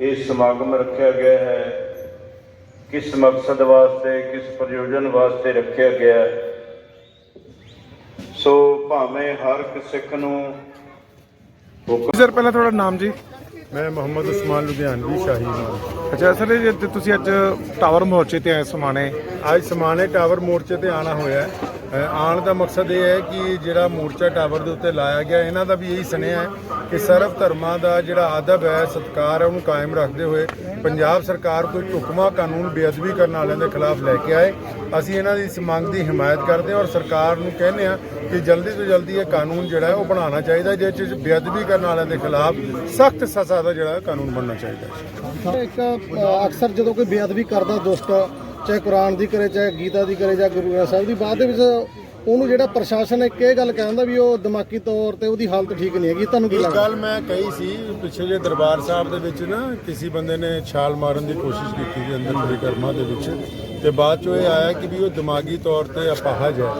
ਸਮਾਗਮ ਰੱਖਿਆ ਗਿਆ ਹੈ। ਕਿਸ ਮਕਸਦ ਵਾਸਤੇ ਕਿਸ ਪ੍ਰਯੋਜਨ ਵਾਸਤੇ ਰੱਖਿਆ ਗਿਆ? ਹੈ। ਸੋ ਭਾਵੇਂ ਹਰ ਇੱਕ ਸਿੱਖ ਨੂੰ ਹੁਕਮ ਸਰ ਪਹਿਲਾਂ ਤੁਹਾਡਾ ਨਾਮ ਜੀ। ਮੈਂ ਮੁਹੰਮਦ ਉਸਮਾਨ ਲੁਧਿਆਣਵੀ ਸ਼ਾਹੀ ਇਮਾਮ ਅੱਛਾ ਸਰ ਇਹ ਜੇ ਤੁਸੀਂ ਅੱਜ ਟਾਵਰ ਮੋਰਚੇ ਤੇ ਆਏ ਸਮਾਣੇ। ਅੱਜ ਸਮਾਣੇ ਟਾਵਰ ਮੋਰਚੇ ਤੇ ਆਣਾ ਹੋਇਆ ਹੈ। ਆਉਣ ਦਾ ਮਕਸਦ ਇਹ ਹੈ ਕਿ ਜਿਹੜਾ ਮੋਰਚਾ ਟਾਵਰ ਦੇ ਉੱਤੇ ਲਾਇਆ ਗਿਆ, ਇਹਨਾਂ ਦਾ ਵੀ ਇਹੀ ਸੁਨੇਹਾ ਹੈ ਕਿ ਸਰਵ ਧਰਮਾਂ ਦਾ ਜਿਹੜਾ ਆਦਬ ਹੈ, ਸਤਕਾਰ ਹੈ, ਉਹਨੂੰ ਕਾਇਮ ਰੱਖਦੇ ਹੋਏ ਪੰਜਾਬ ਸਰਕਾਰ ਕੋਈ ਢੁਕਵਾਂ ਕਾਨੂੰਨ ਬੇਅਦਬੀ ਕਰਨ ਵਾਲਿਆਂ ਦੇ ਖਿਲਾਫ ਲੈ ਕੇ ਆਏ। ਅਸੀਂ ਇਹਨਾਂ ਦੀ ਇਸ ਮੰਗ ਦੀ ਹਮਾਇਤ ਕਰਦੇ ਹਾਂ ਔਰ ਸਰਕਾਰ ਨੂੰ ਕਹਿੰਦੇ ਹਾਂ ਕਿ ਜਲਦੀ ਤੋਂ ਜਲਦੀ ਇਹ ਕਾਨੂੰਨ ਜਿਹੜਾ ਉਹ ਬਣਾਉਣਾ ਚਾਹੀਦਾ ਜਿਸ ਵਿੱਚ ਬੇਅਦਬੀ ਕਰਨ ਵਾਲਿਆਂ ਦੇ ਖਿਲਾਫ ਸਖਤ ਸਜ਼ਾ ਦਾ ਜਿਹੜਾ ਕਾਨੂੰਨ ਬਣਨਾ ਚਾਹੀਦਾ ਹੈ। ਇੱਕ ਅਕਸਰ ਜਦੋਂ ਕੋਈ ਬੇਅਦਬੀ ਕਰਦਾ, ਦੁਸ਼ਟ ਚਾਹੇ ਕੁਰਾਨ ਦੀ ਕਰੇ ਚਾਹੇ ਗੀਤਾ ਦੀ ਕਰੇ ਜਾਂ ਗੁਰੂ ਗ੍ਰੰਥ ਸਾਹਿਬ ਦੀ ਬਾਅਦ ਦੇ ਵਿੱਚ ਉਹਨੂੰ ਜਿਹੜਾ ਪ੍ਰਸ਼ਾਸਨ ਇੱਕ ਇਹ ਗੱਲ ਕਹਿੰਦਾ ਵੀ ਉਹ ਦਿਮਾਗੀ ਤੌਰ ਤੇ ਉਹਦੀ ਹਾਲਤ ਠੀਕ ਨਹੀਂ ਹੈਗੀ ਤੁਹਾਨੂੰ ਕੀ ਇਹ ਲੱਗਦਾ? ਗੱਲ ਮੈਂ ਕਹੀ ਸੀ ਪਿੱਛੇ ਜੇ ਦਰਬਾਰ ਸਾਹਿਬ ਦੇ ਵਿੱਚ ਨਾ ਕਿਸੇ ਬੰਦੇ ਨੇ ਛਾਲ ਮਾਰਨ ਦੀ ਕੋਸ਼ਿਸ਼ ਕੀਤੀ ਸੀ ਅੰਦਰ ਪਰਿਕਰਮਾ ਦੇ ਵਿੱਚ। ਤੇ ਬਾਅਦ ਚੋਂ ਇਹ ਆਇਆ ਕਿ ਵੀ ਉਹ ਦਿਮਾਗੀ ਤੌਰ ਤੇ ਅਪਾਹਜ ਹੈ।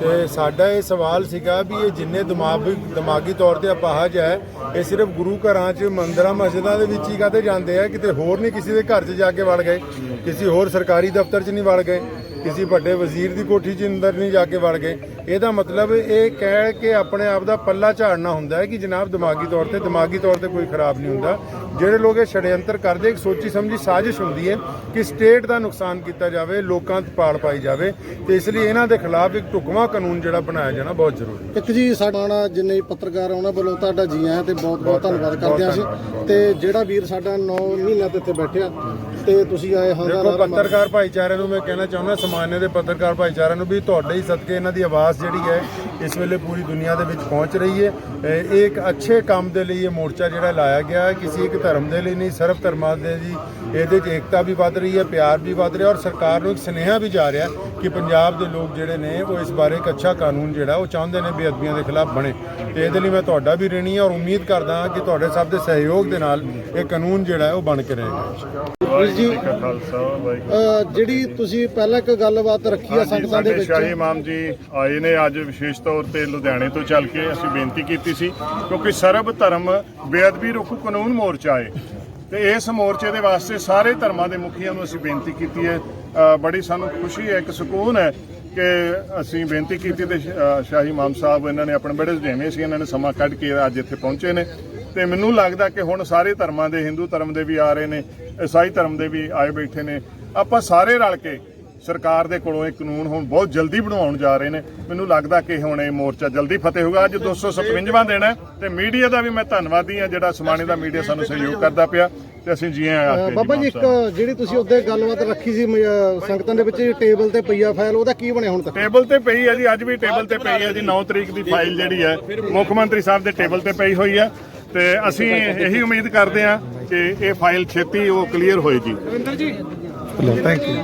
ਤੇ ਸਾਡਾ ਇਹ ਸਵਾਲ ਸੀਗਾ ਵੀ ਇਹ ਜਿੰਨੇ ਦਿਮਾਗੀ ਦਿਮਾਗੀ ਤੌਰ ਤੇ ਅਪਾਹਜ ਹੈ, ਇਹ ਸਿਰਫ ਗੁਰੂ ਘਰਾਂ 'ਚ, ਮੰਦਰਾਂ, ਮਸਜਿਦਾਂ ਦੇ ਵਿੱਚ ਹੀ ਕਾਤੇ ਜਾਂਦੇ ਆ? ਕਿਤੇ ਹੋਰ ਨਹੀਂ ਕਿਸੇ ਦੇ ਘਰ 'ਚ ਜਾ ਕੇ ਵੜ ਗਏ। ਕਿਸੇ ਹੋਰ ਸਰਕਾਰੀ ਦਫ਼ਤਰ 'ਚ ਨਹੀਂ ਵੜ ਗਏ। ਕਿਸੇ ਵੱਡੇ ਵਜ਼ੀਰ ਦੀ ਕੋਠੀ 'ਚ ਅੰਦਰ ਨਹੀਂ ਜਾ ਕੇ ਵੜ ਗਏ। ਇਹਦਾ ਮਤਲਬ ਇਹ ਕਹਿ ਕੇ ਆਪਣੇ ਆਪ ਦਾ ਪੱਲਾ ਝਾੜਨਾ ਹੁੰਦਾ ਹੈ ਕਿ ਜਨਾਬ ਦਿਮਾਗੀ ਤੌਰ ਤੇ ਦਿਮਾਗੀ ਤੌਰ ਤੇ ਕੋਈ ਖਰਾਬ ਨਹੀਂ ਹੁੰਦਾ। ਜਿਹੜੇ ਲੋਕ ਇਹ ਛੜਯੰਤਰ ਕਰਦੇ ਇੱਕ ਸੋਚੀ ਸਮਝੀ ਸਾਜ਼ਿਸ਼ ਹੁੰਦੀ ਹੈ ਕਿ ਸਟੇਟ ਦਾ ਨੁਕਸਾਨ ਕੀਤਾ ਜਾਵੇ ਲੋਕਾਂ ਤੇ ਪਾਲ ਪਾਈ ਜਾਵੇ। ਤੇ ਇਸ ਲਈ ਇਹਨਾਂ ਦੇ ਖਿਲਾਫ ਇੱਕ ਢੁਕਵਾਂ ਕਾਨੂੰਨ ਜਿਹੜਾ ਬਣਾਇਆ ਜਾਣਾ ਬਹੁਤ ਜ਼ਰੂਰੀ ਹੈ। ਇੱਕ ਜੀ ਸਾਡਾ ਜਿੰਨੇ ਪੱਤਰਕਾਰ ਉਹਨਾਂ ਵੱਲੋਂ ਤੁਹਾਡਾ ਜੀ ਆਇਆਂ ਤੇ ਬਹੁਤ ਬਹੁਤ ਧੰਨਵਾਦ ਕਰਦੇ ਹਾਂ ਅਸੀਂ। ਤੇ ਜਿਹੜਾ ਵੀਰ ਸਾਡਾ 9 ਮਹੀਨਿਆਂ ਤੇ ਇੱਥੇ ਬੈਠਿਆ ਤੇ ਤੁਸੀਂ ਆਏ ਹਾਂ ਦੇਖੋ ਪੱਤਰਕਾਰ ਭਾਈਚਾਰੇ ਨੂੰ ਮੈਂ ਕਹਿਣਾ ਚਾਹੁੰਦਾ ਸਮਾਨੇ ਦੇ ਪੱਤਰਕਾਰ ਭਾਈਚਾਰੇ ਨੂੰ ਵੀ ਤੁਹਾਡੇ ਹੀ ਸਦਕੇ ਇਹਨਾਂ ਦੀ ਆਵਾਜ਼ ਜਿਹੜੀ ਹੈ ਇਸ ਵੇਲੇ ਪੂਰੀ ਦੁਨੀਆ ਦੇ ਵਿੱਚ ਪਹੁੰਚ ਰਹੀ ਹੈ। ਇਹ ਇੱਕ ਅੱਛੇ ਕੰਮ ਦੇ ਲਈ ਇਹ ਮੋਰਚਾ ਜਿਹੜਾ ਲਾਇਆ ਗਿਆ ਹੈ। ਕਿਸੇ ਇੱਕ ਧਰਮ ਦੇ ਲਈ ਨਹੀਂ ਸਰਬ ਧਰਮਾਂ ਦੇ ਜੀ। ਇਹਦੇ 'ਚ ਏਕਤਾ ਵੀ ਵੱਧ ਰਹੀ ਹੈ ਪਿਆਰ ਵੀ ਵੱਧ ਰਿਹਾ ਔਰ ਸਰਕਾਰ ਨੂੰ ਇੱਕ ਸੁਨੇਹਾ ਵੀ ਜਾ ਰਿਹਾ ਕਿ ਪੰਜਾਬ ਦੇ ਲੋਕ ਜਿਹੜੇ ਨੇ ਉਹ ਇਸ ਬਾਰੇ ਇੱਕ ਅੱਛਾ ਕਾਨੂੰਨ ਜਿਹੜਾ ਉਹ ਚਾਹੁੰਦੇ ਨੇ ਬੇਅਦਬੀਆਂ ਦੇ ਖਿਲਾਫ ਬਣੇ। ਤੇ ਇਹਦੇ ਲਈ ਮੈਂ ਤੁਹਾਡਾ ਵੀ ਰਣੀ ਔਰ ਉਮੀਦ ਕਰਦਾ ਹਾਂ ਕਿ ਤੁਹਾਡੇ ਸਭ ਦੇ ਸਹਿਯੋਗ ਦੇ ਨਾਲ ਇਹ ਕਾਨੂੰਨ ਜਿਹੜਾ ਹੈ ਉਹ ਬਣ ਕੇ ਰਹੇਗਾ। ਜੀ ਜਿਹੜੀ ਤੁਸੀਂ ਪਹਿਲਾਂ ਇੱਕ ਗੱਲਬਾਤ ਰੱਖੀ ਆ ਸੰਗਤਾਂ ਦੇ ਵਿੱਚ। ਸ਼ਾਹੀ ਇਮਾਮ ਜੀ ਆਏ ਨੇ ਅੱਜ ਵਿਸ਼ੇਸ਼ ਤੌਰ ਤੇ ਲੁਧਿਆਣੇ ਤੋਂ ਚੱਲ ਕੇ ਅਸੀਂ ਬੇਨਤੀ ਕੀਤੀ ਸੀ ਕਿਉਂਕਿ ਸਰਬ ਧਰਮ ਬੇਅਦਬੀ ਰੋਕੂ ਕਾਨੂੰਨ ਮੋਰਚਾ ਹੈ। ਤੇ ਇਸ ਮੋਰਚੇ ਦੇ ਵਾਸਤੇ ਸਾਰੇ ਧਰਮਾਂ ਦੇ ਮੁਖੀਆਂ ਨੂੰ ਅਸੀਂ ਬੇਨਤੀ ਕੀਤੀ ਹੈ। ਬੜੀ ਸਾਨੂੰ ਖੁਸ਼ੀ ਹੈ, ਇੱਕ ਸਕੂਨ ਹੈ ਕਿ ਅਸੀਂ ਬੇਨਤੀ ਕੀਤੀ ਤੇ ਸ਼ਾਹੀ ਇਮਾਮ ਸਾਹਿਬ ਇਹਨਾਂ ਨੇ ਆਪਣੇ ਬੜੇ ਸੁਝੇਵੇਂ ਸੀ, ਇਹਨਾਂ ਨੇ ਸਮਾਂ ਕੱਢ ਕੇ ਅੱਜ ਇੱਥੇ ਪਹੁੰਚੇ ਨੇ। ਤੇ ਮੈਨੂੰ ਲੱਗਦਾ ਕਿ ਹੁਣ ਸਾਰੇ ਧਰਮਾਂ ਦੇ, ਹਿੰਦੂ ਧਰਮ ਦੇ ਵੀ ਆ ਰਹੇ ਨੇ ਈਸਾਈ ਧਰਮ ਦੇ ਵੀ ਆਏ ਬੈਠੇ ਨੇ। ਆਪਾਂ ਸਾਰੇ ਰਲ ਕੇ ਸਰਕਾਰ ਦੇ ਕੋਲੋਂ ਇਹ ਕਾਨੂੰਨ ਹੁਣ ਬਹੁਤ ਜਲਦੀ ਬਣਾਉਣ ਜਾ ਰਹੇ ਨੇ। ਮੈਨੂੰ ਲੱਗਦਾ ਕਿ ਹੁਣ ਇਹ ਮੋਰਚਾ ਜਲਦੀ ਫਤਿਹ ਹੋਊਗਾ। ਅੱਜ 257ਵਾਂ ਦਿਨ ਹੈ ਤੇ ਮੀਡੀਆ ਦਾ ਵੀ ਮੈਂ ਧੰਨਵਾਦੀ ਹਾਂ ਜਿਹੜਾ ਸਮਾਣੇ ਦਾ ਮੀਡੀਆ ਸਾਨੂੰ ਸਹਿਯੋਗ ਕਰਦਾ ਪਿਆ ਤੇ ਅਸੀਂ ਜੀ ਆਇਆਂ ਆਖਦੇ ਜੀ ਬਾਬਾ ਜੀ ਇੱਕ। ਜਿਹੜੀ ਤੁਸੀਂ ਉੱਤੇ ਗੱਲਬਾਤ ਰੱਖੀ ਸੀ ਸੰਗਤਾਂ ਦੇ ਵਿੱਚ ਟੇਬਲ ਤੇ ਪਈਆ ਫਾਈਲ ਉਹਦਾ ਕੀ ਬਣਿਆ ਹੁਣ ਤੱਕ? ਟੇਬਲ ਤੇ ਪਈ ਹੈ ਜੀ ਅੱਜ ਵੀ ਟੇਬਲ ਤੇ ਪਈ ਹੈ ਜੀ 9 ਤਰੀਕ ਦੀ ਫਾਈਲ ਜਿਹੜੀ ਹੈ ਮੁੱਖ ਮੰਤਰੀ ਸਾਹਿਬ ਦੇ ਟੇਬਲ ਤੇ ਪਈ ਹੋਈ ਹੈ ਤੇ ਅਸੀਂ ਇਹੀ ਉਮੀਦ ਕਰਦੇ ਹਾਂ ਕਿ ਇਹ ਫਾਈਲ ਛੇਤੀ ਉਹ ਕਲੀਅਰ ਹੋਏਗੀ। Thank you